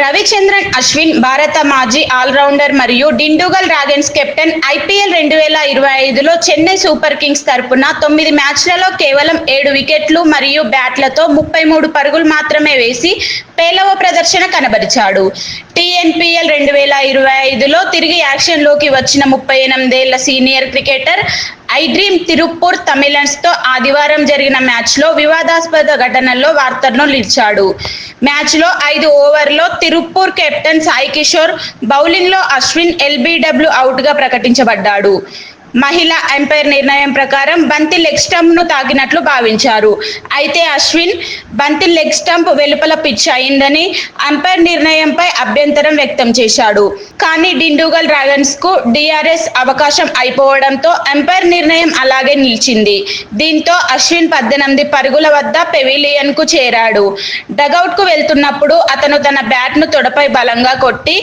రవిచంద్రన్ అశ్విన్ భారత మాజీ ఆల్రౌండర్ మరియు డిండుగల్ డ్రాగన్స్ కెప్టెన్ ఐపీఎల్ రెండు వేల ఇరవై ఐదులో చెన్నై సూపర్ కింగ్స్ తరపున తొమ్మిది మ్యాచ్లలో కేవలం ఏడు వికెట్లు మరియు బ్యాట్లతో ముప్పై మూడు పరుగులు మాత్రమే వేసి పేలవ ప్రదర్శన కనబరిచాడు. టీఎన్పిఎల్ రెండు వేల ఇరవై ఐదులో తిరిగి యాక్షన్లోకి వచ్చిన ముప్పై ఎనిమిదేళ్ళ senior cricketer I dream Tiruppur తమిళన్స్తో ఆదివారం జరిగిన మ్యాచ్లో వివాదాస్పద ఘటనల్లో వార్తలను నిలిచాడు. మ్యాచ్లో ఐదు ఓవర్లో తిరుప్పూర్ కెప్టెన్ సాయి కిషోర్ బౌలింగ్లో అశ్విన్ ఎల్బీడబ్ల్యూ అవుట్గా ప్రకటించబడ్డాడు. మహిళ ఎంపైర్ నిర్ణయం ప్రకారం బంతి లెగ్ స్టంప్ను తాకినట్లు భావించారు. అయితే అశ్విన్ బంతి లెగ్ స్టంప్ వెలుపల పిచ్ అయిందని అంపైర్ నిర్ణయంపై అభ్యంతరం వ్యక్తం చేశాడు. కానీ డిండుగల్ డ్రాగన్స్కు డిఆర్ఎస్ అవకాశం అయిపోవడంతో అంపైర్ నిర్ణయం అలాగే నిలిచింది. దీంతో అశ్విన్ పద్దెనిమిది పరుగుల వద్ద పెవిలియన్కు చేరాడు. డగౌట్కు వెళ్తున్నప్పుడు అతను తన బ్యాట్ను తొడపై బలంగా కొట్టి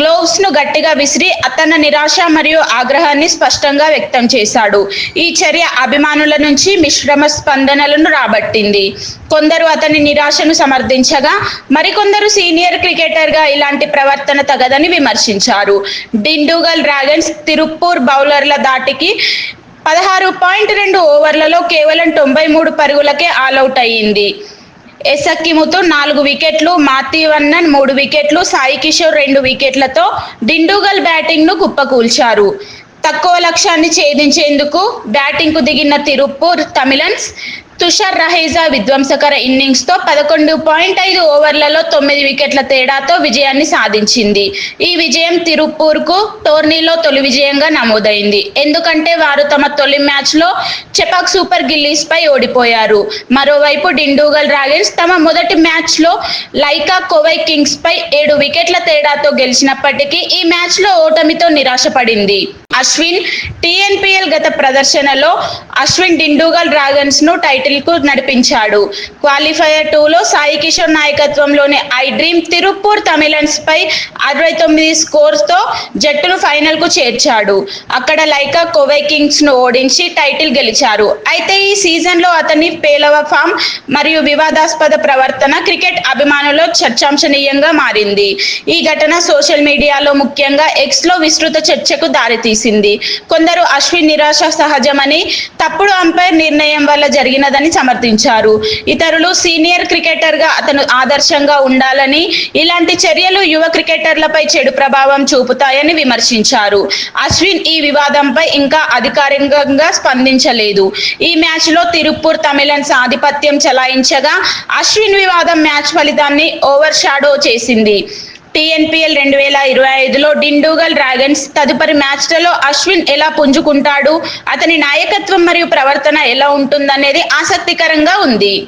గ్లోవ్స్ను గట్టిగా విసిరి అతని నిరాశ మరియు ఆగ్రహాన్ని స్పష్టంగా వ్యక్తం చేశాడు. ఈ చర్య అభిమానుల నుంచి మిశ్రమ స్పందనలను రాబట్టింది. కొందరు అతని నిరాశను సమర్థించగా మరికొందరు సీనియర్ క్రికెటర్గా ఇలాంటి ప్రవర్తన తగదని విమర్శించారు. డిండుగల్ డ్రాగన్స్ తిరుప్పూర్ బౌలర్ల దాటికి పదహారు పాయింట్ రెండు ఓవర్లలో కేవలం తొంభై మూడు పరుగులకే ఆల్అవుట్ అయ్యింది. ఎసక్కిముతో నాలుగు వికెట్లు మాతివన్నన్ మూడు వికెట్లు సాయి కిషోర్ రెండు వికెట్లతో డిండుగల్ బ్యాటింగ్ను కుప్పకూల్చారు. తక్కువ లక్ష్యాన్ని ఛేదించేందుకు బ్యాటింగ్కు దిగిన తిరుప్పూర్ తమిళన్స్ తుషార్ రహేజా విధ్వంసకర ఇన్నింగ్స్తో పదకొండు పాయింట్ ఐదు ఓవర్లలో తొమ్మిది వికెట్ల తేడాతో విజయాన్ని సాధించింది. ఈ విజయం తిరుపూర్కు టోర్నీలో తొలి విజయంగా నమోదైంది. ఎందుకంటే వారు తమ తొలి మ్యాచ్లో చెపాక్ సూపర్ గిల్లీస్ పై ఓడిపోయారు. మరోవైపు డిండూగల్ డ్రాగన్స్ తమ మొదటి మ్యాచ్లో లైకా కోవై కింగ్స్ పై ఏడు వికెట్ల తేడాతో గెలిచినప్పటికీ ఈ మ్యాచ్లో ఓటమితో నిరాశపడింది. అశ్విన్ టిఎన్పిఎల్ గత ప్రదర్శనలో అశ్విన్ డిండూగల్ డ్రాగన్స్ను టైటిల్ కు నడిపించాడు. క్వాలిఫైయర్ టూలో సాయి కిషోర్ నాయకత్వంలోని ఐ డ్రీమ్ తిరుప్పూర్ తమిళన్స్ పై అరవై తొమ్మిది స్కోర్స్తో జట్టును ఫైనల్కు చేర్చాడు. అక్కడ లైకా కోవై కింగ్స్ను ఓడించి టైటిల్ గెలిచారు. అయితే ఈ సీజన్లో అతని పేలవ ఫామ్ మరియు వివాదాస్పద ప్రవర్తన క్రికెట్ అభిమానుల్లో చర్చాంశనీయంగా మారింది. ఈ ఘటన సోషల్ మీడియాలో ముఖ్యంగా ఎక్స్లో విస్తృత చర్చకు దారితీసింది. కొందరు అశ్విన్ నిరాశ సహజమని తప్పుడు అంపైర్ నిర్ణయం వల్ల జరిగినదని సమర్థించారు. ఇతరులు సీనియర్ క్రికెటర్గా అతను ఆదర్శంగా ఉండాలని ఇలాంటి చర్యలు యువ క్రికెటర్లపై చెడు ప్రభావం చూపుతాయని విమర్శించారు. అశ్విన్ ఈ వివాదంపై ఇంకా అధికారికంగా స్పందించలేదు. ఈ మ్యాచ్లో తిరుప్పూర్ తమిళన్స్ ఆధిపత్యం చెలాయించగా అశ్విన్ వివాదం మ్యాచ్ ఫలితాన్ని ఓవర్ షాడో చేసింది. టీఎన్పీఎల్ రెండు వేల ఇరవై ఐదులో డిండూగల్ డ్రాగన్స్ తదుపరి మ్యాచ్లలో అశ్విన్ ఎలా పుంజుకుంటాడు? అతని నాయకత్వం మరియు ప్రవర్తన ఎలా ఉంటుందనేది ఆసక్తికరంగా ఉంది.